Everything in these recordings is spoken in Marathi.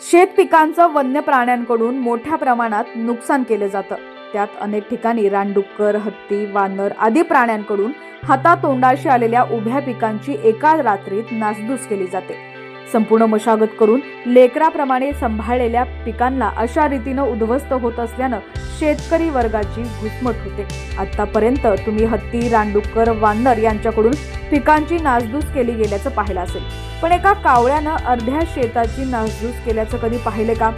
शेत पिकांचं वन्य प्राण्यांकडून मोठ्या प्रमाणात नुकसान केलं जातं. त्यात अनेक ठिकाणी रानडुक्कर हत्ती वानर आदी प्राण्यांकडून हातातोंडाशी आलेल्या उभ्या पिकांची एका रात्रीत नासधूस केली जाते. संपूर्ण मशागत करून लेकराप्रमाणे सांभाळलेल्या पिकांना अशा रीतीनं उद्ध्वस्त होत असल्यानं शेतकरी वर्गाची घुसमट होते. आतापर्यंत तुम्ही हत्ती रानडुक्कर वानर यांच्याकडून पिकांची नासधूस केली गेल्याचं पाहिलं असेल. पण एका कावळ्यानं अर्ध्या शेताची नासधूस केल्याचं कधी पाहिले का?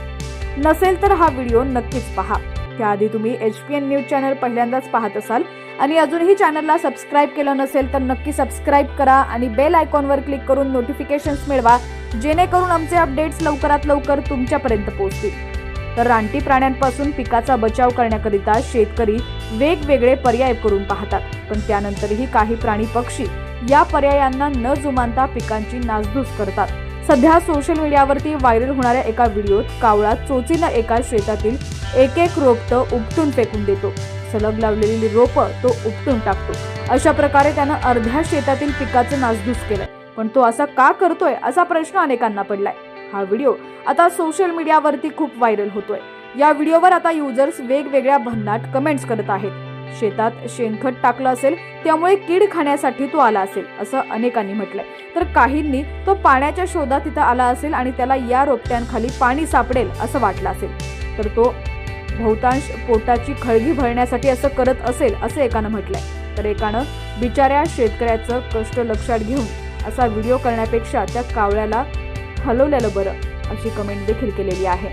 नसेल तर हा व्हिडिओ नक्कीच पहा. त्याआधी तुम्ही H P N news channel पहिल्यांदाच पाहत असाल आणि अजूनही चॅनलला सबस्क्राईब केलं नसेल तर नक्की सबस्क्राईब करा आणि बेल आयकॉनवर क्लिक करून नोटिफिकेशन्स मिळवा जेणेकरून आमचे अपडेट्स लवकरात लवकर तुमच्यापर्यंत पोहोचतील. तर रानटी प्राण्यांपासून पिकाचा बचाव करण्याकरिता शेतकरी वेगवेगळे पर्याय करून पाहतात. पण त्यानंतरही काही प्राणी पक्षी या पर्यायांना न जुमानता पिकांची नासधूस करतात. सध्या सोशल मीडियावरती व्हायरल होणाऱ्या एका व्हिडिओत कावळा चोचीनं एका शेतातील एक एक रोपटं उपटून फेकून देतो. सलग लावलेली रोपं तो उपटून टाकतो. अशा प्रकारे त्यानं अर्ध्या शेतातील पिकाचं नासधूस केलंय. पण तो असा का करतोय असा प्रश्न अनेकांना पडलाय. हा व्हिडिओ आता सोशल मीडियावरती खूप व्हायरल होतोय. या व्हिडिओवर आता युजर्स वेगवेगळ्या भन्नाट कमेंट्स करत आहेत. शेतात शेणखत टाकलं असेल त्यामुळे कीड खाण्यासाठी तो आला असेल असं अनेकांनी म्हटलंय. तर काहींनी तो पाण्याच्या शोधात तिथं आला असेल आणि त्याला या रोपट्यांखाली पाणी सापडेल असं वाटलं असेल. तर तो बहुतांश पोटाची खळगी भरण्यासाठी असं करत असेल असं एकानं म्हटलंय. तर एकानं बिचाऱ्या शेतकऱ्याचं कष्ट लक्षात घेऊन असा व्हिडिओ करण्यापेक्षा त्या कावळ्याला हलवलेलं बरं अशी कमेंट देखील केलेली आहे.